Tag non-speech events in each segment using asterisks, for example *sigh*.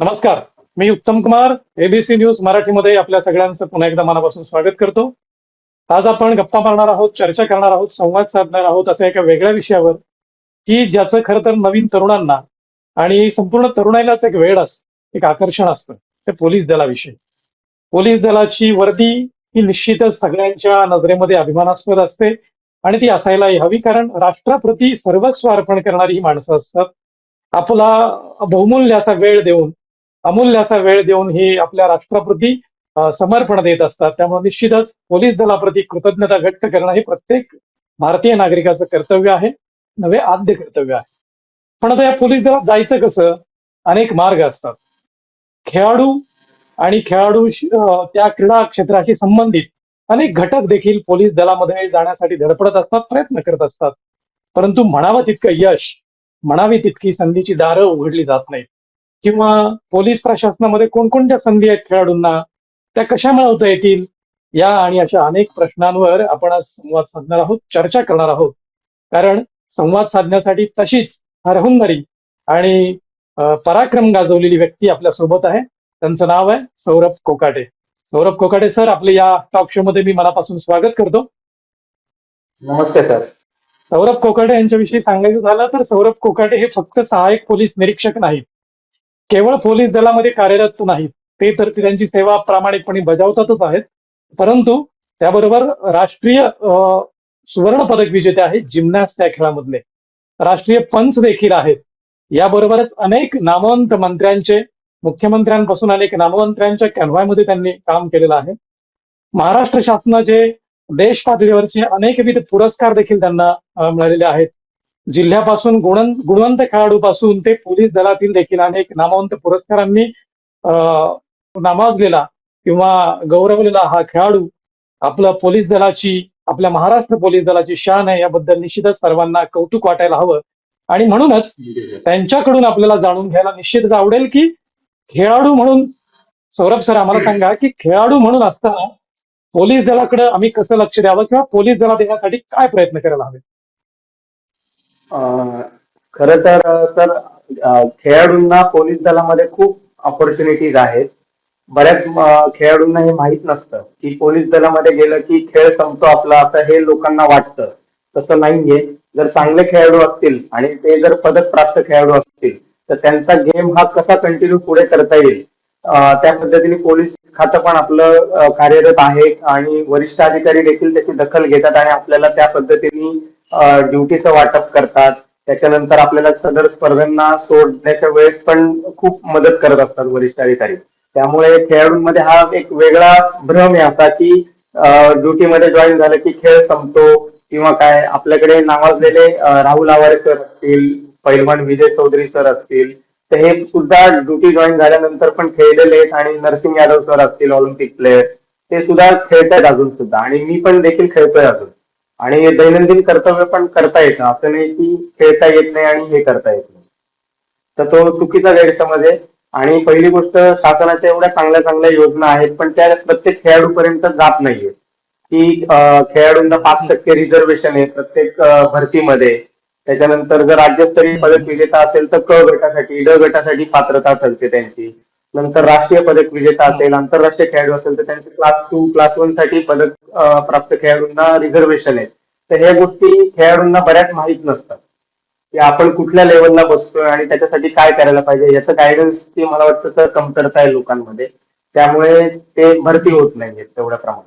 नमस्कार. मी उत्तम Kumar ABC news मराठीमध्ये आपल्या सगळ्यांचं पुन्हा एकदा मनापासून स्वागत करतो. आज आपण गप्पा मारणार आहोत चर्चा करणार आहोत संवाद साधणार आहोत अशा एका वेगळ्या विषयावर की ज्याचं खरं तर नवीन तरुणांना आणि संपूर्ण तरुणाईलाच एक वेळ असतं एक आकर्षण असतं ते पोलीस दलाविषयी. पोलीस दलाची वर्दी ही निश्चितच सगळ्यांच्या नजरेमध्ये अभिमानास्पद असते आणि ती असायलाही हवी कारण राष्ट्राप्रती सर्वस्व अर्पण करणारी ही माणसं असतात. आपला बहुमूल्य असा वेळ देऊन अमूल्य असा वेळ देऊन ही आपल्या राष्ट्राप्रती समर्पण देत असतात. त्यामुळे निश्चितच पोलीस दलाप्रती कृतज्ञता व्यक्त करणं हे प्रत्येक भारतीय नागरिकाचं कर्तव्य आहे नवे आद्य कर्तव्य आहे. पण आता या पोलीस दलात जायचं कसं? अनेक मार्ग असतात. खेळाडू आणि खेळाडू त्या क्रीडा क्षेत्राशी संबंधित अनेक घटक देखील पोलीस दलामध्ये जाण्यासाठी धडपडत असतात प्रयत्न करत असतात. परंतु म्हणावं तितकं यश म्हणावी तितकी संधीची दारं उघडली जात नाहीत. किंवा पोलीस प्रशासनामध्ये कोणकोणत्या संधी आहेत खेळाडूंना? त्या कशा मिळवता येतील? या आणि अशा अनेक प्रश्नांवर आपण आज संवाद साधणार आहोत चर्चा करणार आहोत. कारण संवाद साधण्यासाठी तशीच हरहुन्नरी आणि पराक्रम गाजवलेली व्यक्ती आपल्यासोबत आहे. त्यांचं नाव आहे सौरभ कोकाटे. सौरभ कोकाटे सर आपले या टॉक शो मध्ये मी मनापासून स्वागत करतो. नमस्ते सर. सौरभ कोकाटे यांच्याविषयी सांगायचं झालं तर सौरभ कोकाटे हे फक्त सहाय्यक पोलीस निरीक्षक नाहीत. केवळ पोलीस दलामध्ये कार्यरत नाहीत. ते तर ती त्यांची सेवा प्रामाणिकपणे बजावतातच आहेत. परंतु त्याबरोबर राष्ट्रीय सुवर्ण पदक विजेते आहेत जिम्नॅस्ट या खेळामधले. राष्ट्रीय पंच देखील आहेत. याबरोबरच अनेक नामवंत मंत्र्यांचे मुख्यमंत्र्यांपासून अनेक नामवंत्र्यांच्या कॅन्व्हायमध्ये त्यांनी काम केलेलं आहे. महाराष्ट्र शासनाचे देश पातळीवरचे अनेकविध पुरस्कार देखील त्यांना मिळालेले आहेत. जिल्ह्यापासून गुणन गुणवंत खेळाडूपासून ते पोलीस दलातील देखील अनेक नामवंत पुरस्कारांनी अ, नामाजलेला किंवा गौरवलेला हा खेळाडू आपलं पोलीस दलाची आपल्या महाराष्ट्र पोलीस दलाची शान आहे याबद्दल निश्चितच सर्वांना कौतुक वाटायला हवं. आणि म्हणूनच त्यांच्याकडून आपल्याला जाणून घ्यायला निश्चितच आवडेल की खेळाडू म्हणून सौरभ सर आम्हाला सांगा की खेळाडू म्हणून असताना पोलीस दलाकडे आम्ही कसं लक्ष द्यावं किंवा पोलीस दला देण्यासाठी काय प्रयत्न करायला हवे? खर तर सर खेळाडूंना पोलीस दलामध्ये खूप ऑपॉर्च्युनिटीज आहेत. बऱ्याच खेळाडूंना हे माहीत नसतं की पोलीस दलामध्ये गेलं की खेळ संपतो आपला असं हे लोकांना वाटतं. तसं नाहीये. जर चांगले खेळाडू असतील आणि ते जर पदक प्राप्त खेळाडू असतील तर त्यांचा गेम हा कसा कंटिन्यू पुढे करता येईल? त्या पद्धतीने पोलीस खातं पण आपलं कार्यरत आहे आणि वरिष्ठ अधिकारी देखील त्याची दखल घेतात आणि आपल्याला त्या पद्धतीने ड्युटीचं वाटप करतात. त्याच्यानंतर आपल्याला सदर स्पर्धांना सोडण्याच्या वेळेस पण खूप मदत करत असतात वरिष्ठ अधिकारी. त्यामुळे खेळाडूंमध्ये हा एक वेगळा भ्रम आहे असा की ड्युटीमध्ये जॉईन झालं की खेळ संपतो किंवा काय? आपल्याकडे नावाजलेले राहुल आवारे सर असतील पैलवान विजय चौधरी सर असतील तर हे सुद्धा ड्युटी जॉईन झाल्यानंतर पण खेळलेले आहेत आणि नरसिंग यादव सर असतील ऑलिम्पिक प्लेअर ते सुद्धा खेळतायत अजून सुद्धा आणि मी पण देखील खेळतोय अजून. आणि दैनंदिन कर्तव्य पण करता येतं असं नाही की खेळता येत नाही आणि हे करता येत नाही. तर तो चुकीचा गैरसमज आहे. आणि पहिली गोष्ट शासनाच्या एवढ्या चांगल्या चांगल्या योजना आहेत पण त्या प्रत्येक खेळाडूपर्यंत जात नाहीये. की खेळाडूंना पाच टक्के रिझर्वेशन आहे प्रत्येक भरतीमध्ये. त्याच्यानंतर जर राज्यस्तरीय पदक विजेता असेल तर क गटासाठी ड गटासाठी पात्रता ठरते त्यांची. नंतर राष्ट्रीय पदक विजेता असेल आंतरराष्ट्रीय खेळाडू असेल तर त्यांचे क्लास टू क्लास वनसाठी पदक प्राप्त खेळाडूंना रिझर्वेशन आहे. तर ह्या गोष्टी खेळाडूंना बऱ्याच माहीत नसतात. की आपण कुठल्या लेवलला बसतोय आणि त्याच्यासाठी काय करायला पाहिजे याचं गायडन्सची मला वाटतं सर कमतरता आहे लोकांमध्ये. त्यामुळे ते भरती होत नाहीये तेवढ्या प्रमाणात.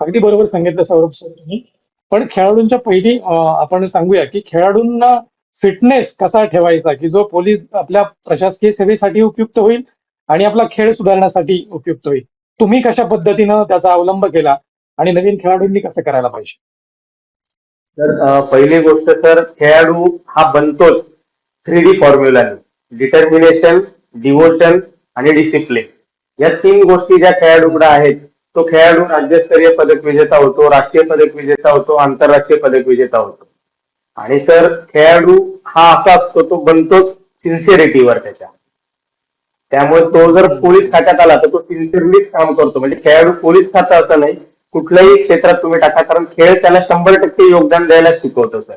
अगदी बरोबर सांगितलं सौरभ सर तुम्ही. पण खेळाडूंच्या पहिली आपण सांगूया की खेळाडूंना फिटनेस कसा ठेवायचा की जो पोलीस आपल्या प्रशासकीय सेवेसाठी उपयुक्त होईल आणि आपला खेळ सुधारण्यासाठी उपयुक्त होईल? तुम्ही कशा पद्धतीनं त्याचा अवलंब केला आणि नवीन खेळाडूंनी कसं करायला पाहिजे? तर पहिली गोष्ट सर खेळाडू हा बनतोच थ्री डी फॉर्म्युलाने. डिटर्मिनेशन डिवोशन आणि डिसिप्लिन. या तीन गोष्टी ज्या खेळाडूकडे आहेत तो खेळाडू राज्यस्तरीय पदक विजेता होतो राष्ट्रीय पदक विजेता होतो आंतरराष्ट्रीय पदक विजेता होतो. आणि सर खेळाडू हा असा असतो तो बनतोच सिन्सिअरिटीवर त्याच्या. त्यामुळे तो जर पोलीस खात्यात आला तर तो सिन्सिअरलीच काम करतो. म्हणजे खेळाडू पोलीस खातं असं नाही कुठल्याही क्षेत्रात तुम्ही टाका कारण खेळ त्याला शंभर टक्के योगदान द्यायला शिकवतो सर.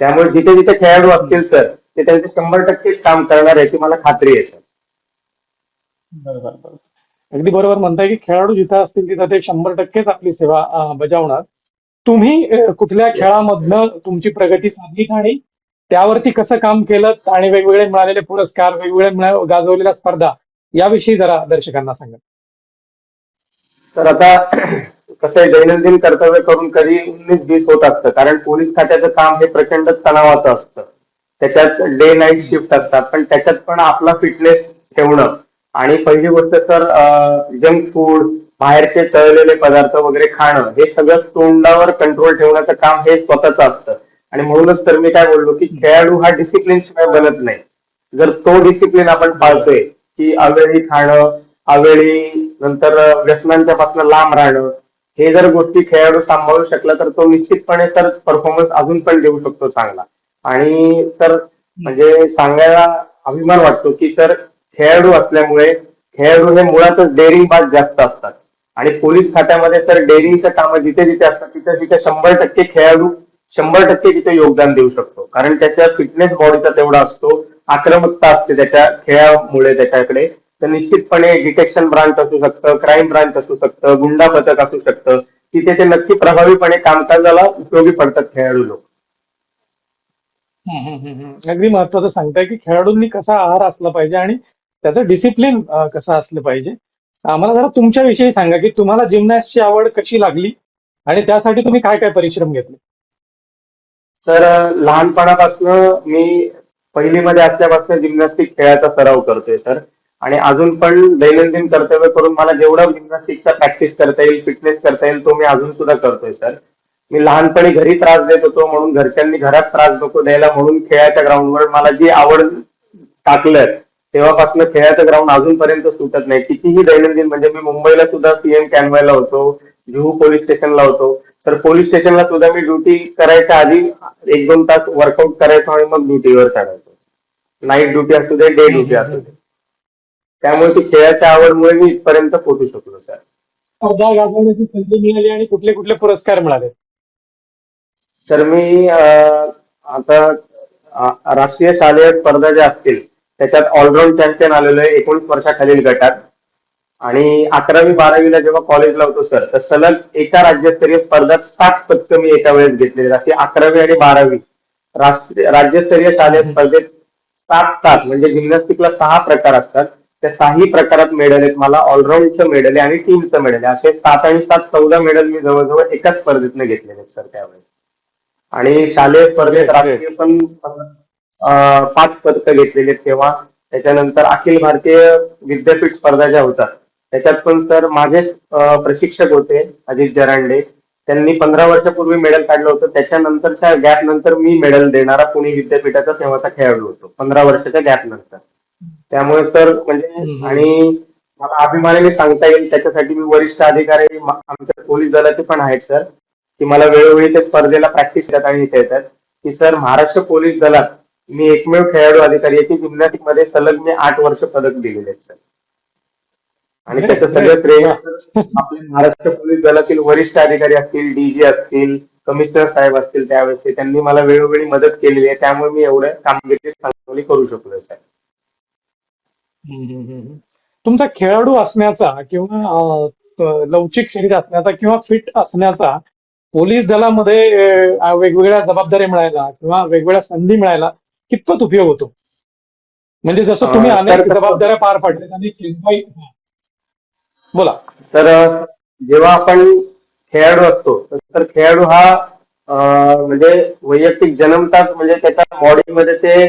त्यामुळे जिथे जिथे खेळाडू असतील सर ते त्यांचे शंभर टक्केच काम करणार याची मला खात्री आहे सर. बरोबर अगदी बरोबर म्हणताय की खेळाडू जिथं असतील तिथं ते शंभर टक्केच आपली सेवा बजावणार. तुम्ही कुठल्या खेळामधनं तुमची प्रगती साधलीत आणि त्यावरती कसं काम केलं आणि वेगवेगळे मिळालेले पुरस्कार वेगवेगळे गाजवलेल्या स्पर्धा याविषयी जरा दर्शकांना सांगा. तर आता *clears throat* कसं आहे दैनंदिन कर्तव्य करून कधी उन्नीस बीस होत असतं. कारण पोलीस खात्याचं काम हे प्रचंड तणावाचं असतं. त्याच्यात डे नाईट शिफ्ट असतात. पण त्याच्यात पण आपला फिटनेस ठेवणं. आणि पहिली गोष्ट सर जंक फूड बाहेरचे तळलेले पदार्थ वगैरे खाणं हे सगळं तोंडावर कंट्रोल ठेवण्याचं काम हे स्वतःच असतं. आणि म्हणूनच तर मी काय बोललो की खेळाडू हा डिसिप्लिन शिवाय बनत नाही. जर तो डिसिप्लिन आपण पाळतोय की अवेळी खाणं अवेळी नंतर व्यसनांच्या पासून लांब राहणं हे जर गोष्टी खेळाडू सांभाळू शकला तर तो निश्चितपणे सर परफॉर्मन्स अजून पण देऊ शकतो चांगला. आणि सर म्हणजे सांगायला अभिमान वाटतो की सर खेळाडू असल्यामुळे खेळाडू हे मुळातच डेअरिंग बाज जास्त असतात. आणि पोलीस खात्यामध्ये सर डेअरिंगचं कामं जिथे जिथे असतात तिथे तिथे शंभर टक्के खेळाडू शंभर टक्के तिथे योगदान देऊ शकतो. कारण त्याच्या फिटनेस बॉडीचा तेवढा असतो आक्रमकता असते त्याच्या खेळामुळे त्याच्याकडे. तर निश्चितपणे डिटेक्शन ब्रांच असू शकतं क्राईम ब्रांच असू शकतं गुंडा पथक असू शकतं. तिथे ते नक्की प्रभावीपणे कामकाजाला उपयोगी पडतात खेळाडू लोक. अगदी महत्वाचं सांगताय की खेळाडूंनी कसा आहार असला पाहिजे आणि त्याचं डिसिप्लिन कसं असलं पाहिजे. आम्हाला जरा तुमच्याविषयी सांगा की तुम्हाला जिमनॅस्टची आवड कशी लागली आणि त्यासाठी तुम्ही काय काय परिश्रम घेतले? तर लहानपणापासून मी पहिलीमध्ये असल्यापासून जिमनॅस्टिक खेळाचा सराव करतोय सर. आणि अजून पण दैनंदिन कर्तव्य करून मला जेवढा जिमनॅस्टिकचा प्रॅक्टिस करता येईल फिटनेस करता येईल तो मी अजून सुद्धा करतोय सर. मी लहानपणी घरी त्रास देत होतो म्हणून घरच्यांनी घरात त्रास नको द्यायला म्हणून खेळाच्या ग्राउंडवर मला जी आवड टाकलं तेव्हापासून खेळाचं ग्राउंड अजूनपर्यंत सुटत नाही. कितीही दैनंदिन म्हणजे मी मुंबईला सुद्धा सीएम कॅनवायला होतो जुहू पोलीस स्टेशनला होतो. तर पोलीस स्टेशनला सुद्धा मी ड्युटी करायच्या आधी एक दोन तास वर्कआउट करायचो आणि मग ड्युटीवर चढायचो नाईट ड्युटी असू दे डे ड्युटी असू दे. त्यामुळे ती खेळाच्या आवडमुळे मी इथपर्यंत पोहोचू शकलो सर स्पर्धा गाजवण्याची संधी मिळाली आणि कुठले कुठले पुरस्कार मिळाले? तर मी आता राष्ट्रीय शालेय स्पर्धा ज्या असतील त्याच्यात ऑलराऊंड चॅम्पियन आलेलो आहे एकोणीस वर्षाखालील गटात. आणि अकरावी बारावीला जेव्हा कॉलेजला होतो सर तर सलग एका राज्यस्तरीय स्पर्धात सात पदकं मी एका वेळेस घेतलेली अशी अकरावी आणि बारावी राष्ट्रीय राज्यस्तरीय शालेय स्पर्धेत सात सात म्हणजे जिम्नॅस्टिकला सहा प्रकार असतात. त्या सहाही प्रकारात मेडल आहेत. मला ऑलराऊंडचं मेडल आहे आणि टीमचं मेडल आहे. असे सात आणि सात चौदा मेडल मी जवळजवळ एकाच स्पर्धेतनं घेतलेले आहेत सर त्यावेळेस. आणि शालेय स्पर्धेत. राष्ट्रीय पण पाच पदकं घेतलेली आहेत तेव्हा. त्याच्यानंतर अखिल भारतीय विद्यापीठ स्पर्धा ज्या होतात त्याच्यात पण सर माझेच प्रशिक्षक होते अजित जरांडे. त्यांनी पंधरा वर्षापूर्वी मेडल काढलं होतं. त्याच्यानंतरच्या गॅप नंतर मी मेडल देणारा पुणे विद्यापीठाचा तेव्हाचा खेळाडू होतो पंधरा वर्षाच्या गॅप नंतर. त्यामुळे सर म्हणजे. आणि मला अभिमानाने सांगता येईल त्याच्यासाठी मी वरिष्ठ अधिकारी आमच्या पोलीस दलाचे पण आहेत सर की मला वेळोवेळी त्या स्पर्धेला प्रॅक्टिस करतात आणि इथे येतात की सर महाराष्ट्र पोलीस दलात मी एकमेव खेळाडू अधिकारी आहे की जिम्नॅस्टिकमध्ये सलग मी आठ वर्ष पदक दिलेले आहेत सर आणि त्याचं सगळं. श्रेय आपले महाराष्ट्र पोलीस दलातील वरिष्ठ अधिकारी असतील डीजी असतील कमिशनर साहेब असतील त्यावेळेचे त्यांनी मला वेळोवेळी मदत केलेली आहे त्यामुळे मी एवढं कामगिरी चांगली करू शकलो हम्म. तुमचा खेळाडू असण्याचा किंवा लवचिक शरीर असण्याचा किंवा फिट असण्याचा पोलीस दलामध्ये वेगवेगळ्या जबाबदाऱ्या मिळायला किंवा वेगवेगळ्या संधी मिळायला कितपत उपयोग होतो? म्हणजे जसं तुम्ही अनेक जबाबदाऱ्या पार पाडल्यात आणि शिपाई बोला. तर जेव्हा आपण खेळाडू असतो तर खेळाडू हा म्हणजे वैयक्तिक जन्मताच म्हणजे त्याच्या बॉडीमध्ये ते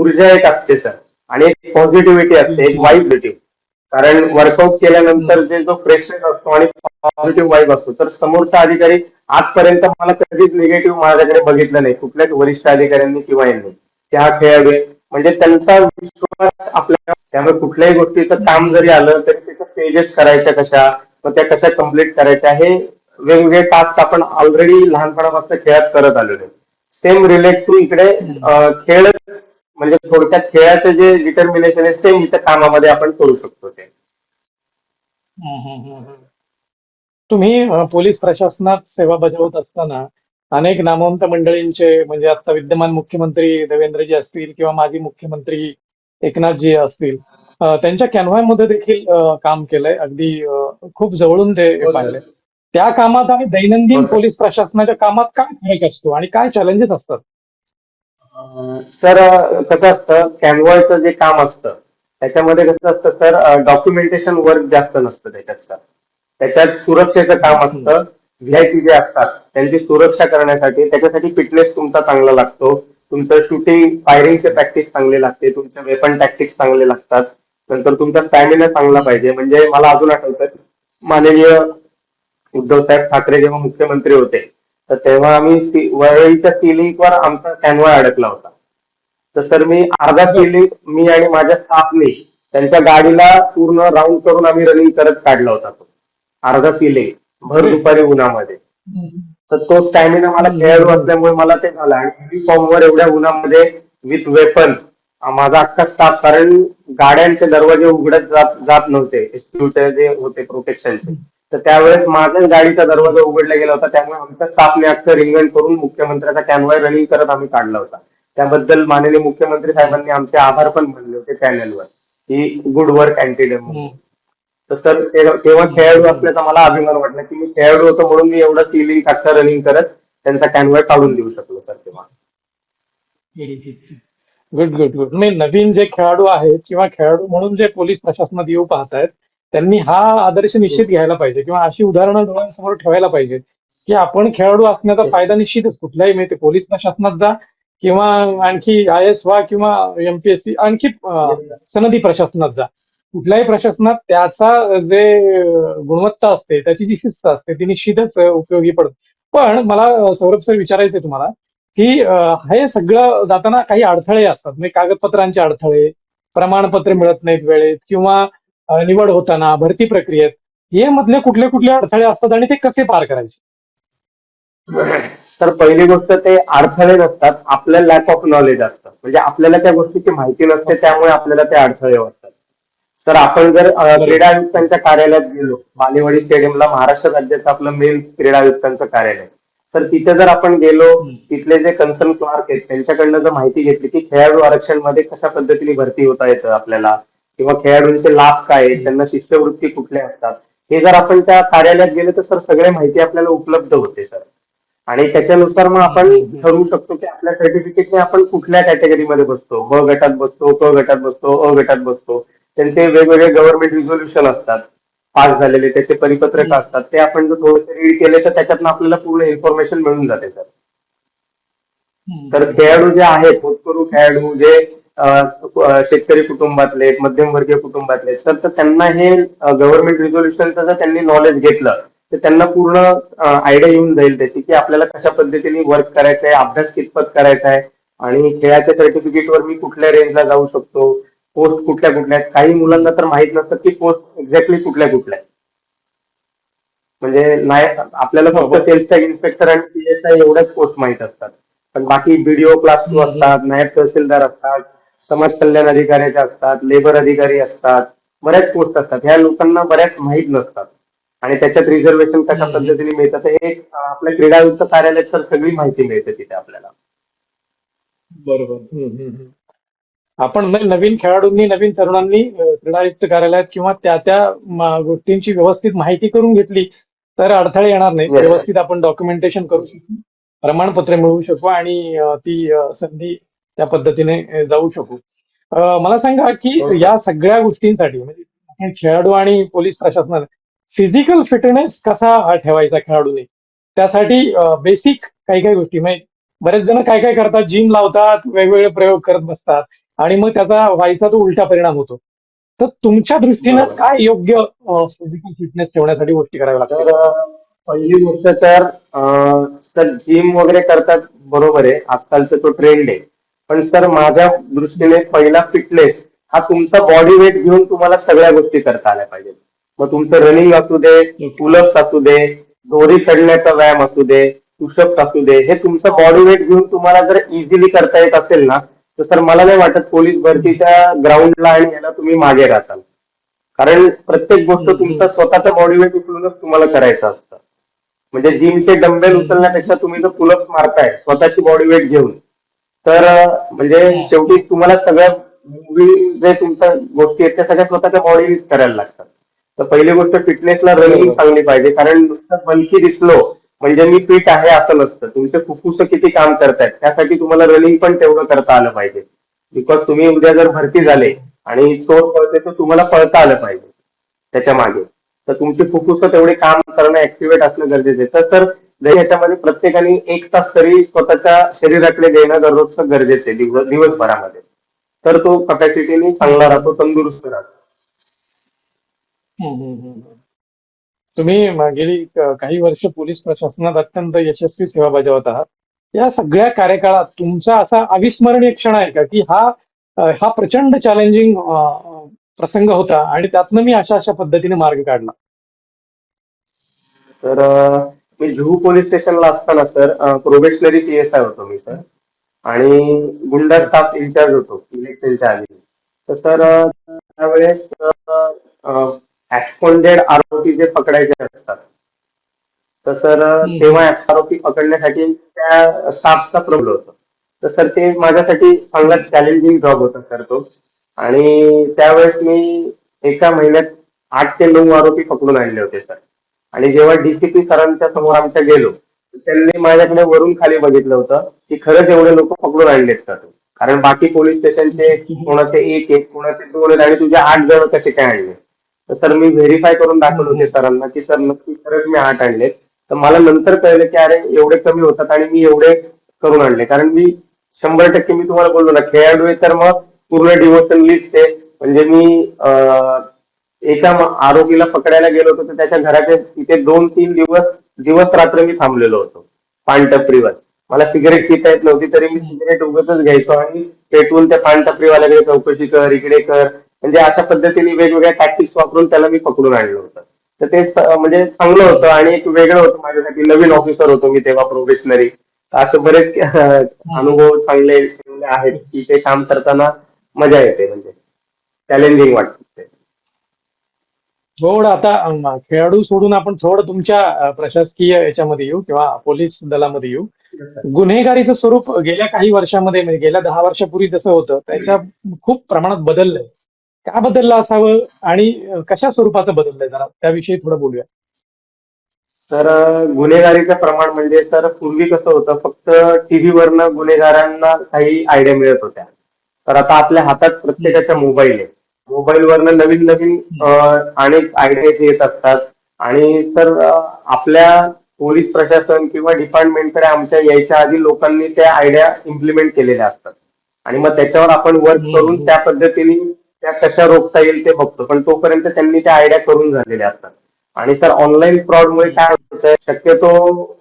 ऊर्जा एक असते सर. आणि एक पॉझिटिव्हिटी असते एक वाईब कारण वर्कआउट केल्यानंतर जे जो फ्रेशनेस असतो आणि पॉझिटिव्ह वाईब असतो तर समोरचा अधिकारी आजपर्यंत मला कधीच निगेटिव्ह माझ्याकडे बघितलं नाही. कुठल्याच वरिष्ठ अधिकाऱ्यांनी किंवा यांनी. ते हा खेळाडू म्हणजे त्यांचा विश्वास आपल्या त्यामुळे कुठल्याही गोष्टीचं काम जरी आलं तरी त्याच्या पेजेस करायच्या कशा? मग त्या कशा कंप्लीट करायच्या? हे वेगवेगळे टास्क आपण ऑलरेडी लहानपणापासून खेळात करत आलेलो आहे. सेम रिलेट टू इकडे खेळ म्हणजे थोडक्यात खेळाचं जे डिटर्मिनेशन आहे सेम इथं कामामध्ये आपण करू शकतो ते. तुम्ही पोलीस प्रशासनात सेवा बजावत असताना अनेक नामवंत मंडळींचे म्हणजे आता विद्यमान मुख्यमंत्री देवेंद्रजी असतील किंवा माजी मुख्यमंत्री एकनाथजी असतील त्यांच्या कॅनव्हामध्ये देखील काम केलंय अगदी खूप जवळून ते हो. पाहिले त्या कामात आणि दैनंदिन हो. पोलीस प्रशासनाच्या कामात काय फरक असतो आणि काय चॅलेंजेस असतात सर कसं असतं कॅनव्हायचं जे काम असतं त्याच्यामध्ये कसं असतं सर डॉक्युमेंटेशन वर्क जास्त नसतं त्याच्यात सर त्याच्यात सुरक्षेचं काम असतं. व्हीआयपी जे असतात त्यांची सुरक्षा करण्यासाठी त्याच्यासाठी फिटनेस तुमचा चांगला लागतो. तुमचं शूटिंग फायरिंगचे प्रॅक्टिस चांगले लागते. तुमचे वेपन टॅक्टिक्स चांगले लागतात. नंतर तुमचा स्टॅमिना चांगला पाहिजे. म्हणजे मला अजून आठवतं माननीय उद्धव साहेब ठाकरे जेव्हा मुख्यमंत्री होते तर तेव्हा आम्ही वरळीच्या सिलिंगवर आमचा कॅनवा अडकला होता. तर सर मी अर्धा सिलिंग मी आणि माझ्या स्टाफने त्यांच्या गाडीला पूर्ण राऊंड करून आम्ही रनिंग करत काढला होता तो. अर्धा सिलिंग भर दुपारी उन्हामध्ये. तर तो स्टॅमिना मला खेळाडू असल्यामुळे मला ते झालं. आणि युनिफॉर्मवर एवढ्या उन्हामध्ये विथ वेपन माझा अख्खा स्टाफ कारण गाड्यांचे दरवाजे उघडत जात जात नव्हते. एसटीचे जे होते प्रोटेक्शनचे तर त्यावेळेस माझ्याच गाडीचा दरवाजा उघडला गेला होता. त्यामुळे आमच्या स्टाफने अख्खं रिंगण करून मुख्यमंत्र्याचा कॅनवाय रनिंग करत आम्ही काढला होता. त्याबद्दल माननीय मुख्यमंत्री साहेबांनी आमचे आभार पण मानले होते चॅनलवर की गुड वर्क अँटीडम. तर सर तेव्हा खेळाडू असल्याचा मला अभिमान वाटला की मी खेळाडू होतो म्हणून मी एवढं सिलिंग अख्खं रनिंग करत त्यांचा कॅनवाय काढून देऊ शकलो सर तेव्हा. गुड गुड गुड मी नवीन जे खेळाडू आहेत किंवा खेळाडू म्हणून जे पोलीस प्रशासनात येऊ पाहत आहेत त्यांनी हा आदर्श निश्चित घ्यायला पाहिजे किंवा अशी उदाहरणं डोळ्यांसमोर ठेवायला पाहिजे की आपण खेळाडू असण्याचा फायदा निश्चितच कुठल्याही मिळते पोलीस प्रशासनात जा किंवा आणखी आय एस व्हा किंवा एमपीएससी आणखी सनदी प्रशासनात जा. कुठल्याही प्रशासनात त्याचा जे गुणवत्ता असते त्याची जी शिस्त असते ती निश्चितच उपयोगी पडते. पण मला सौरभ सर विचारायचं आहे तुम्हाला की हे सगळं जाताना काही अडथळे असतात. म्हणजे कागदपत्रांचे अडथळे प्रमाणपत्र मिळत नाहीत वेळेत किंवा निवड होताना भरती प्रक्रियेत हे मधले कुठले कुठले अडथळे असतात आणि ते कसे पार करायचे? तर पहिली गोष्ट ते अडथळे नसतात. आपलं लॅक ऑफ नॉलेज असतं. म्हणजे आपल्याला त्या गोष्टीची माहिती नसते त्यामुळे आपल्याला ते अडथळे होतात. सर आपण जर क्रीडा आयुक्तांच्या कार्यालयात गेलो बालेवाडी स्टेडियमला महाराष्ट्र राज्याचं आपलं मेन क्रीडा आयुक्तांचं कार्यालय. तर तिथे जर आपण गेलो तिथले जे कन्सर्न क्लार्क आहेत त्यांच्याकडनं जर माहिती घेतली की खेळाडू आरक्षणमध्ये कशा पद्धतीने भरती होता येतं आपल्याला किंवा खेळाडूंचे लाभ काय आहेत, त्यांना शिष्यवृत्ती कुठल्या असतात हे जर आपण त्या कार्यालयात गेले तर सर सगळे माहिती आपल्याला उपलब्ध होते सर. आणि त्याच्यानुसार मग आपण ठरवू शकतो की आपल्या सर्टिफिकेटने आपण कुठल्या कॅटेगरीमध्ये बसतो ब गटात बसतो क गटात बसतो अ गटात बसतो. त्यांचे वेगवेगळे गव्हर्नमेंट रिझोल्युशन असतात. पास झालेले त्याचे परिपत्रक असतात. ते आपण जर थोडेसे रीड केले तर त्याच्यातनं आपल्याला पूर्ण इन्फॉर्मेशन मिळून जाते सर तर खेळाडू जे आहेत होतकरू खेळाडू जे शेतकरी कुटुंबातले मध्यमवर्गीय कुटुंबातले सर तर त्यांना हे गव्हर्नमेंट रिझोल्युशनचं जर त्यांनी नॉलेज घेतलं तर त्यांना पूर्ण आयडिया येऊन जाईल त्याची की आपल्याला कशा पद्धतीने वर्क करायचं आहे अभ्यास कितपत करायचा आहे आणि खेळाच्या सर्टिफिकेटवर मी कुठल्या रेंजला जाऊ शकतो पोस्ट कुठल्या कुठल्या आहेत काही मुलांना तर माहीत नसतं की पोस्ट एक्झॅक्टली कुठल्या कुठल्या आहेत म्हणजे नाही आपल्याला फक्त. सेल्स टॅग इन्स्पेक्टर आणि पीएसआय एवढ्याच पोस्ट माहीत असतात पण बाकी बीडीओ क्लास टू. असतात नायब तहसीलदार असतात समाज कल्याण अधिकाऱ्याचे असतात लेबर अधिकारी असतात बऱ्याच पोस्ट असतात ह्या लोकांना बऱ्याच माहीत नसतात आणि त्याच्यात रिझर्वेशन कशा. पद्धतीने मिळतात हे आपल्या क्रीडा आयुक्त कार्यालयात सर सगळी माहिती मिळते तिथे आपल्याला बरोबर. आपण न- नवीन खेळाडूंनी नवीन तरुणांनी अ, क्रीडा आयुक्त कार्यालयात किंवा त्या त्या गोष्टींची व्यवस्थित माहिती करून घेतली तर अडथळे येणार नाही. व्यवस्थित आपण डॉक्युमेंटेशन करू शकू प्रमाणपत्र मिळवू शकू आणि ती संधी त्या पद्धतीने जाऊ शकू. मला सांगा की. या सगळ्या गोष्टींसाठी म्हणजे खेळाडू आणि पोलीस प्रशासनाला फिजिकल फिटनेस कसा ठेवायचा खेळाडूने? त्यासाठी बेसिक काही काही गोष्टी म्हणजे बरेच जण काय काय करतात? जिम लावतात वेगवेगळे प्रयोग करत बसतात. आणि मग त्याचा व्हायचा तो उलटा परिणाम होतो. तर तुमच्या दृष्टीनं. काय योग्य फिजिकल फिटनेस ठेवण्यासाठी गोष्टी कराव्या तर लागतात पहिली गोष्ट तर सर जिम वगैरे करतात बरोबर आहे. आजकालचा तो ट्रेंड आहे. पण सर माझ्या दृष्टीने पहिला फिटनेस हा तुमचा बॉडी वेट घेऊन तुम्हाला सगळ्या गोष्टी करता आल्या पाहिजेत. मग तुमचं रनिंग असू दे पुलअप्स असू दे दोरी चढण्याचा व्यायाम असू दे पुशअप्स असू दे हे तुमचं बॉडी वेट घेऊन तुम्हाला जर इझिली करता येत असेल ना तर सर मला नाही वाटत पोलीस भरतीच्या ग्राउंडला आणि याला तुम्ही मागे राहताल कारण प्रत्येक गोष्ट. तुमचा स्वतःचा बॉडी वेट उचलूनच तुम्हाला करायचं असतं म्हणजे जिमचे डंबेल उचलण्यापेक्षा तुम्ही जर पुलअप मारताय स्वतःची बॉडी वेट घेऊन तर म्हणजे शेवटी तुम्हाला सगळ्या मूवी जे तुमच्या गोष्टी आहेत त्या सगळ्या स्वतःच्या बॉडीनेच करायला लागतात तर पहिली गोष्ट फिटनेसला रनिंग. चांगली पाहिजे कारण नुसतं बल्की दिसलो म्हणजे मी फिट आहे असं नसतं. तुमचे फुफ्फुस किती काम करतायत त्यासाठी तुम्हाला रनिंग पण तेवढं करता आलं पाहिजे. बिकॉज तुम्ही उद्या जर भरती झाले आणि चोर पळते तर तुम्हाला पळता आलं पाहिजे. त्याच्यामागे. तर तुमची फुफ्फुस तेवढे काम करणं ऍक्टिव्हेट असणं गरजेचं आहे. तर सर याच्यामध्ये प्रत्येकाने एक तास तरी स्वतःच्या शरीराकडे देणं दररोजचं गरजेचं आहे दिवसभरामध्ये. तर तो कपॅसिटीने चांगला राहतो तंदुरुस्त राहतो हम्म, हम्म, हम्म, हम्म. तुम्ही गेली काही वर्ष पोलीस प्रशासनात अत्यंत यशस्वी सेवा बजावत आहात. या सगळ्या कार्यकाळात तुमचा असा अविस्मरणीय क्षण आहे का? की हा हा प्रचंड चॅलेंजिंग प्रसंग होता आणि त्यातनं मी अशा अशा पद्धतीने मार्ग काढला. तर मी जुहू पोलीस स्टेशनला असताना sir probationary P S I होतो मी सर. आणि गुंडा स्टाफ इन्चार्ज होतो इलेक्शनच्या आधी. तर सर त्यावेळेस ऍक्सपोंडेड आरोपी जे पकडायचे असतात. तर सर. तेव्हा आरोपी पकडण्यासाठी त्या स्टाफचा प्रॉब्लेम होता. तर सर ते माझ्यासाठी चांगला चॅलेंजिंग जॉब होता सर तो. आणि त्यावेळेस मी एका महिन्यात आठ ते नऊ आरोपी पकडून आणले होते सर. आणि जेव्हा डीसीपी सरांच्या समोर आमच्या गेलो त्यांनी माझ्याकडे वरून खाली बघितलं होतं की खरंच एवढे लोक पकडून आणलेत का तू. कारण बाकी पोलीस स्टेशनचे कोणाचे एक एक कोणाचे दोन आणि तुझे आठ जण कसे काय आणले? तर सर मी व्हेरीफाय करून दाखवलं होते सरांना की सर नक्की खरंच मी आठ आणले. तर मला नंतर कळलं की अरे एवढे कमी होतात आणि मी एवढे करून आणले. कारण मी शंभर टक्के मी तुम्हाला बोललो ना खेळाडू आहे तर मग पूर्ण डिवोशन लिस्ट आहे म्हणजे मी एका आरोपीला पकडायला गेलो होतो तर त्याच्या घराच्या तिथे दोन तीन दिवस दिवस रात्र मी थांबलेलो होतो पानटपरीवर. मला सिगरेट पिता येत नव्हती तरी मी सिगरेट उगतच घ्यायचो आणि पेटवून त्या पानटपरीवाल्याकडे चौकशी कर इकडे कर म्हणजे अशा पद्धतीने वेगवेगळ्या टॅक्टिक्स वापरून त्याला मी पकडून आणलं होतं. तर ते म्हणजे चांगलं होतं आणि एक वेगळं होतं माझ्यासाठी. नवीन ऑफिसर होतो मी तेव्हा प्रोफेशनरी असे बरेच अनुभव चांगले आहेत की ते काम करताना मजा येते म्हणजे. चॅलेंजिंग वाटते थोडं आता खेळाडू सोडून आपण थोडं तुमच्या प्रशासकीय याच्यामध्ये येऊ किंवा पोलीस दलामध्ये येऊ. गुन्हेगारीचं स्वरूप गेल्या काही वर्षामध्ये म्हणजे गेल्या दहा वर्षापूर्वी जसं होतं त्याच्या खूप प्रमाणात बदललंय. का बदललं असावं आणि कशा स्वरूपाचं बदललंय जरा? त्याविषयी थोडं बोलूया. तर गुन्हेगारीचं प्रमाण म्हणजे सर पूर्वी कसं होतं फक्त टीव्ही वरनं गुन्हेगारांना काही आयडिया मिळत होत्या. तर आता आपल्या हातात प्रत्येकाच्या मोबाईल आहे मोबाईल वरनं नवीन नवीन अनेक आयडियाज येत असतात. आणि सर आपल्या पोलीस प्रशासन किंवा डिपार्टमेंटकडे आमच्या यायच्या आधी लोकांनी त्या आयडिया इम्प्लिमेंट केलेल्या असतात. आणि मग त्याच्यावर आपण वर्क. करून त्या पद्धतीने त्या कशा रोखता येईल ते बघतो. पण तोपर्यंत त्यांनी त्या आयडिया करून झालेल्या असतात. आणि सर ऑनलाईन फ्रॉडमुळे काय होतं शक्यतो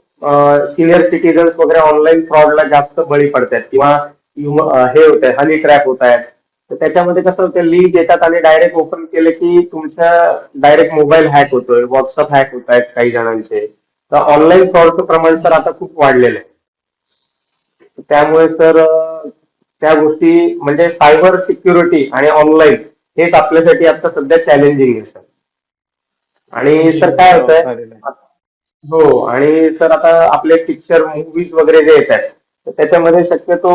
सिनियर सिटीजन्स वगैरे ऑनलाईन फ्रॉडला जास्त बळी पडतात किंवा हे होत आहे हनी ट्रॅप होत आहेत तर त्याच्यामध्ये कसं होतं लिंक येतात आणि डायरेक्ट ओपन केलं की तुमच्या डायरेक्ट मोबाईल हॅक होतोय व्हॉट्सअप हॅक होत आहेत काही जणांचे. तर ऑनलाईन फ्रॉडचं प्रमाण सर आता खूप वाढलेलं आहे. त्यामुळे सर त्या गोष्टी म्हणजे सायबर सिक्युरिटी आणि ऑनलाईन हेच आपल्यासाठी आता सध्या चॅलेंजिंग आहे सर आणि सर काय होतंय? चालेल. हो आणि सर आता आपले पिक्चर मूवीज वगैरे जे येत आहेत तर त्याच्यामध्ये शक्यतो.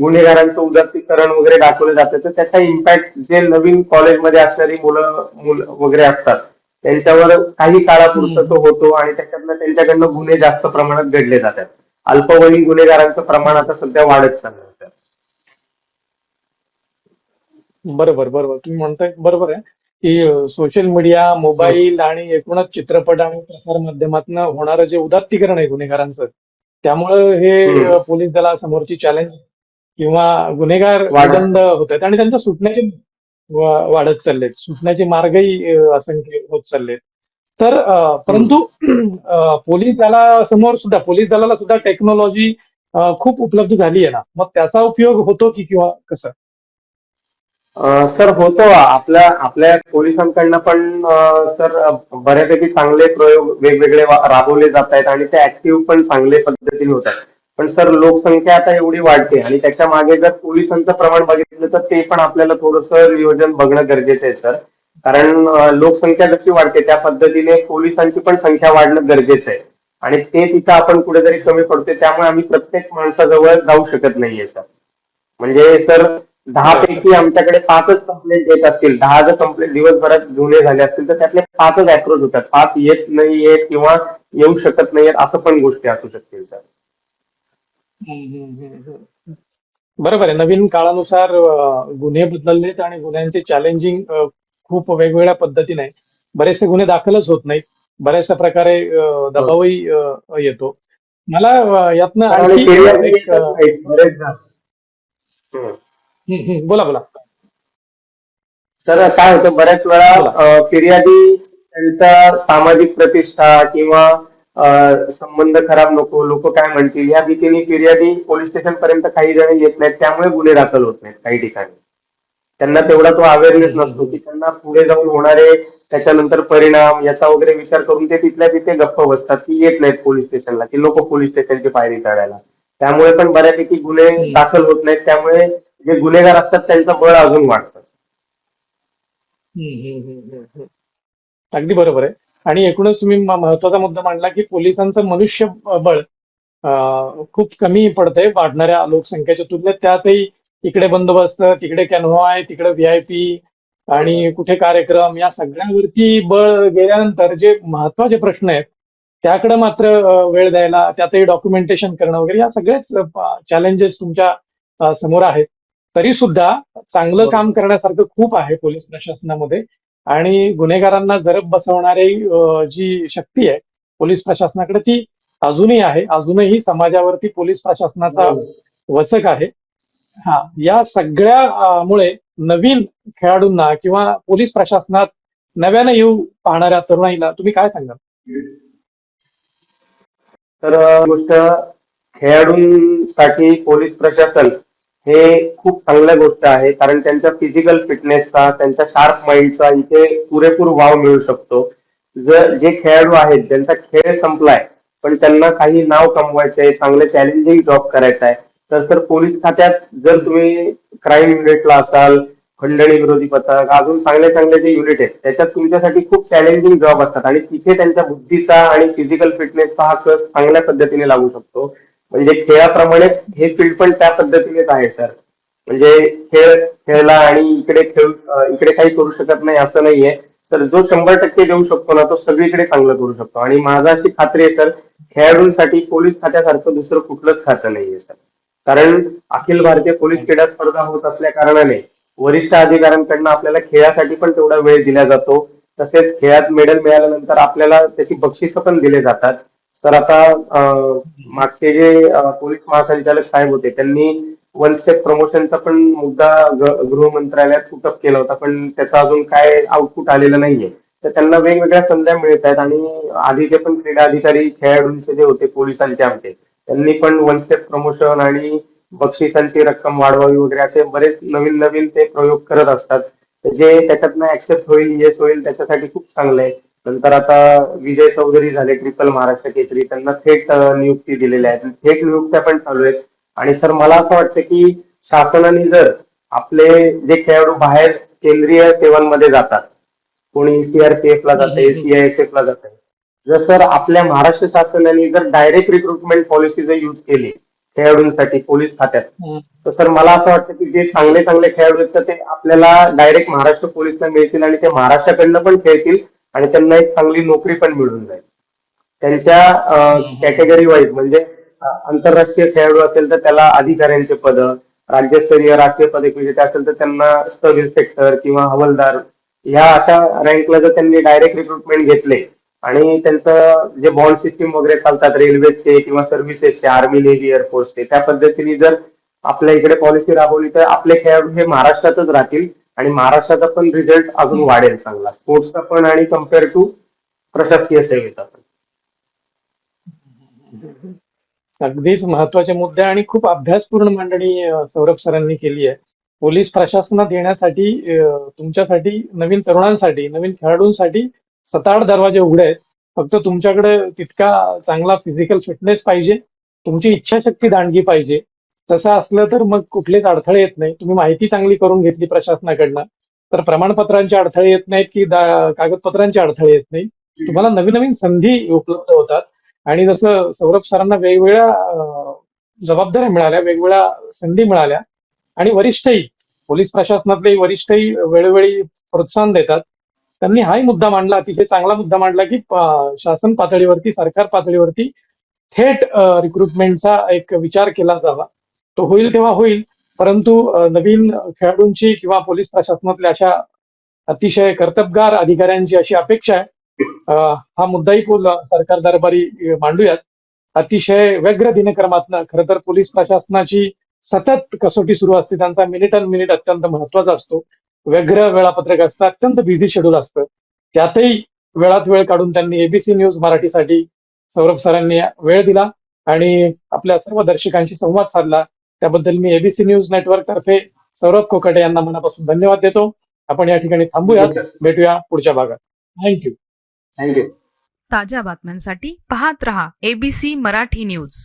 गुन्हेगारांचं उदात्तीकरण वगैरे दाखवलं जातं. तर त्याचा इम्पॅक्ट जे नवीन कॉलेजमध्ये असणारी मुलं मुलं वगैरे असतात त्यांच्यावर काही काळापुरतं तो होतो आणि त्याच्यातनं त्यांच्याकडनं गुन्हे जास्त प्रमाणात घडले जातात. अल्पवयीन गुन्हेगारांचं प्रमाण आता सध्या वाढत चाललं बरोबर बरोबर. तुम्ही म्हणताय बरोबर आहे. की सोशल मीडिया मोबाईल आणि एकूणच चित्रपट आणि प्रसार माध्यमातून होणारं जे उदात्तीकरण आहे गुन्हेगारांचं त्यामुळं हे पोलीस दलासमोरची चॅलेंज किंवा गुन्हेगार. दंड होत आहेत आणि त्यांच्या सुटण्याचे वाढत चाललेत. सुटण्याचे मार्गही असंख्य होत चाललेत. तर परंतु पोलीस दलासमोर सुद्धा पोलीस दलाला सुद्धा टेक्नॉलॉजी खूप उपलब्ध झाली आहे ना? मग त्याचा उपयोग होतो की किंवा कसं? सर होतो. आपल्या आपल्या पोलिसांकडनं पण सर बऱ्यापैकी चांगले प्रयोग वेगवेगळे राबवले जात आहेत आणि ते ऍक्टिव्ह पण चांगले पद्धतीने होत आहेत. पण सर लोकसंख्या आता एवढी वाढते आणि त्याच्यामागे जर पोलिसांचं प्रमाण बघितलं तर ते पण आपल्याला थोडंसं नियोजन बघणं गरजेचं आहे सर. कारण लोकसंख्या जशी वाढते त्या पद्धतीने पोलिसांची पण संख्या वाढणं गरजेचं आहे. आणि ते तिथं आपण कुठेतरी कमी पडतोय त्यामुळे आम्ही प्रत्येक माणसाजवळ जाऊ शकत नाहीये सर. म्हणजे सर दहा पैकी आमच्याकडे पाचच कंप्लेंट येत असतील. दहा जर कंप्लेंट दिवसभरात गुन्हे झाले असतील तर त्यातले पाचच अप्रोच होतात. पाच येत नाही येत किंवा येऊ शकत नाहीयेत असं पण गोष्टी असू शकतील सर. बरोबर आहे. नवीन काळानुसार गुन्हे बदललेत आणि गुन्ह्यांचे चॅलेंजिंग खूप वेगवेगळ्या पद्धतीने आहे. बरेचसे गुन्हे दाखलच होत नाहीत. बऱ्याचशा प्रकारे दबावही येतो. मला यातनं आणि आणखी बोला बोला. तर काय होतं बऱ्याच वेळा फिर्यादी त्यांचा सामाजिक प्रतिष्ठा किंवा संबंध खराब नको लोक काय म्हणतील या भीतीने फिर्यादी पोलीस स्टेशन पर्यंत काही जण येत नाहीत त्यामुळे गुन्हे दाखल होत नाहीत काही ठिकाणी. त्यांना तेवढा तो अवेअरनेस नसतो की त्यांना पुढे जाऊन होणारे त्याच्यानंतर परिणाम याचा वगैरे विचार करून ते तिथल्या तिथे गप्प बसतात की येत नाहीत पोलीस स्टेशनला की लोक पोलीस स्टेशनची पायरी चढायला. त्यामुळे पण बऱ्यापैकी गुन्हे. दाखल होत नाहीत त्यामुळे जे गुन्हेगार असतात त्यांचं बळ अजून वाढतं. हम्म, हम्म, हम्म, हम्म, हम्म. अगदी बरोबर आहे. आणि एकूणच तुम्ही म- महत्त्वाचा मुद्दा मांडला की पोलिसांचं मनुष्यबळ अं, खूप कमी पडतंय वाढणाऱ्या लोकसंख्येच्या तुलनेत. त्यातही इकडे बंदोबस्त तिकडे कॅन्व्हॉय तिकडे व्हीआयपी आणि कुठे कार्यक्रम या सगळ्यांवरती बळ गेल्यानंतर जे महत्त्वाचे प्रश्न आहेत त्याकडे मात्र अं, वेळ द्यायला त्यातही डॉक्युमेंटेशन करणं वगैरे या सगळेच चॅलेंजेस तुमच्या अं, समोर आहेत. तरी सुद्धा चांगलं. काम करण्यासारखं खूप आहे पोलीस प्रशासनामध्ये. आणि गुन्हेगारांना जरब बसवणारी जी शक्ती आहे पोलीस प्रशासनाकडे ती अजूनही आहे. अजूनही समाजावरती पोलीस प्रशासनाचा वचक आहे. हा या सगळ्या अ, मुळे नवीन खेळाडूंना किंवा पोलीस प्रशासनात नव्याने येऊ पाहणाऱ्या तरुणाईला तुम्ही काय सांगाल? तर गोष्ट खेळाडूंसाठी पोलीस प्रशासन हे खूप चांगल्या गोष्ट आहे कारण त्यांच्या फिजिकल फिटनेसचा त्यांच्या शार्प माइंडचा इथे पुरेपूर वाव मिळू शकतो. जर जे खेळाडू आहेत ज्यांचा खेळ संपलाय पण त्यांना काही नाव कमवायचं आहे चांगले चॅलेंजिंग जॉब करायचा आहे तर सर पोलीस खात्यात जर तुम्ही क्राईम युनिटला असाल खंडणी विरोधी पथक अजून चांगले चांगले जे युनिट आहेत त्याच्यात तुमच्यासाठी खूप चॅलेंजिंग जॉब असतात. आणि तिथे त्यांच्या बुद्धीचा आणि फिजिकल फिटनेसचा हा कस चांगल्या पद्धतीने लागू शकतो. म्हणजे खेळाप्रमाणेच हे फील्ड पण त्या पद्धतीनेच आहे सर म्हणजे खेळ खेळला आणि इकडे खेळ इकडे काही करू शकत नाही असं नाहीये. सर जो शंभर टक्के देऊ शकतो ना तो सगळीकडे चांगलं करू शकतो. आणि माझा अशी खात्री आहे सर खेळाडूंसाठी पोलीस खात्यासारखं दुसरं कुठलंच खातं नाहीये सर कारण अखिल भारतीय पोलीस क्रीडा स्पर्धा होत असल्या कारणाने वरिष्ठ अधिकाऱ्यांकडनं आपल्याला खेळासाठी पण तेवढा वेळ दिला जातो. तसेच खेळात मेडल मिळाल्यानंतर आपल्याला त्याची बक्षिसं पण दिले जातात. सर आता मागचे जे पोलीस महासंचालक साहेब होते त्यांनी वन स्टेप प्रमोशनचा पण मुद्दा गृह मंत्रालयात पुटअप केला होता पण त्याचा अजून काय आउटपुट आलेलं नाहीये. तर त्यांना वेगवेगळ्या संध्या मिळत आहेत आणि आधीचे पण क्रीडा अधिकारी खेळाडूंचे जे होते पोलिसांचे आमचे त्यांनी पण वन स्टेप प्रमोशन आणि बक्षिसांची रक्कम वाढवावी वगैरे असे बरेच नवीन नवीन ते प्रयोग करत असतात. जे त्याच्यातनं ऍक्सेप्ट होईल येस होईल त्याच्यासाठी खूप चांगलं आहे. नंतर आता विजय चौधरी झाले ट्रिपल महाराष्ट्र केसरी त्यांना थेट नियुक्ती दिलेल्या आहेत. थेट नियुक्त्या पण चालू आहेत. आणि सर मला असं वाटतं की शासनाने जर आपले जे खेळाडू बाहेर केंद्रीय सेवांमध्ये जातात कोणी सीआरपीएफ ला जाते सीआयएसएफ ला जाते जर सर आपल्या महाराष्ट्र शासनाने जर डायरेक्ट रिक्रुटमेंट पॉलिसी जर यूज केली खेळाडूंसाठी पोलीस खात्यात. तर सर मला असं वाटतं की जे चांगले चांगले खेळाडू आहेत तर ते आपल्याला डायरेक्ट महाराष्ट्र पोलीसला मिळतील आणि ते महाराष्ट्राकडनं पण खेळतील. आणि त्यांना एक चांगली नोकरी पण मिळून जाईल. त्यांच्या कॅटेगरी वाईज म्हणजे आंतरराष्ट्रीय खेळाडू असेल तर त्याला अधिकाऱ्यांचे पद राज्यस्तरीय राष्ट्रीय पदक विजेते असेल तर त्यांना सब इन्स्पेक्टर किंवा हवालदार ह्या अशा रँकला जर त्यांनी डायरेक्ट रिक्रुटमेंट घेतले आणि त्यांचं जे बॉन्ड सिस्टीम वगैरे चालतात रेल्वेचे किंवा सर्व्हिसेसचे आर्मी नेव्ही एअरफोर्सचे त्या पद्धतीने जर आपल्या इकडे पॉलिसी राबवली तर आपले खेळाडू हे महाराष्ट्रातच राहतील. आणि महाराष्ट्राचा पण रिझल्ट अजून वाढेल चांगला. स्पोर्ट्सचा पण आणि कंपेअर टू प्रशासकीय सेवेचा पण. अगदीच महत्त्वाचे मुद्दे आणि खूप अभ्यासपूर्ण मांडणी सौरभ सरांनी केली आहे. पोलीस प्रशासनात येण्यासाठी तुमच्यासाठी नवीन तरुणांसाठी नवीन खेळाडूंसाठी सताड दरवाजे उघडे आहेत. फक्त तुमच्याकडे तितका चांगला फिजिकल फिटनेस पाहिजे. तुमची इच्छाशक्ती दांडगी पाहिजे. तसं असलं तर मग कुठलेच अडथळे येत नाही तुम्ही माहिती चांगली करून घेतली प्रशासनाकडनं. तर प्रमाणपत्रांचे अडथळे येत नाहीत की कागदपत्रांचे अडथळे येत नाही तुम्हाला नवीन नवीन संधी उपलब्ध होतात. आणि जसं सौरभ सरांना वेगवेगळ्या जबाबदाऱ्या मिळाल्या वेगवेगळ्या संधी मिळाल्या. आणि वरिष्ठही पोलीस प्रशासनातले वरिष्ठही वेळोवेळी प्रोत्साहन देतात. त्यांनी हाही मुद्दा मांडला अतिशय चांगला मुद्दा मांडला की शासन पातळीवरती सरकार पातळीवरती थेट रिक्रुटमेंटचा एक विचार केला जावा. तो होईल तेव्हा होईल. परंतु नवीन खेळाडूंची किंवा पोलीस प्रशासनातल्या अशा अतिशय कर्तबगार अधिकाऱ्यांची अशी अपेक्षा आहे. हा मुद्दाही पोल सरकार दरबारी मांडूयात. अतिशय व्यग्र दिनक्रमातनं खरं तर पोलीस प्रशासनाची सतत कसोटी सुरू असते. त्यांचा मिनिट अन मिनिट अत्यंत महत्त्वाचा असतो. व्यग्र वेळापत्रक असतं अत्यंत बिझी शेड्यूल असतं. त्यातही वेळात वेळ काढून त्यांनी एबीसी न्यूज मराठीसाठी सौरभ सरांनी वेळ दिला आणि आपल्या सर्व दर्शकांशी संवाद साधला. त्याबद्दल मी एबीसी न्यूज नेटवर्क तर्फे सौरभ कोकाटे यांना मनापासून धन्यवाद देतो. आपण या ठिकाणी थांबूयात. भेटूया पुढच्या भागात. थँक्यू थँक्यू ताज्या बातम्यांसाठी पाहत रहा एबीसी मराठी न्यूज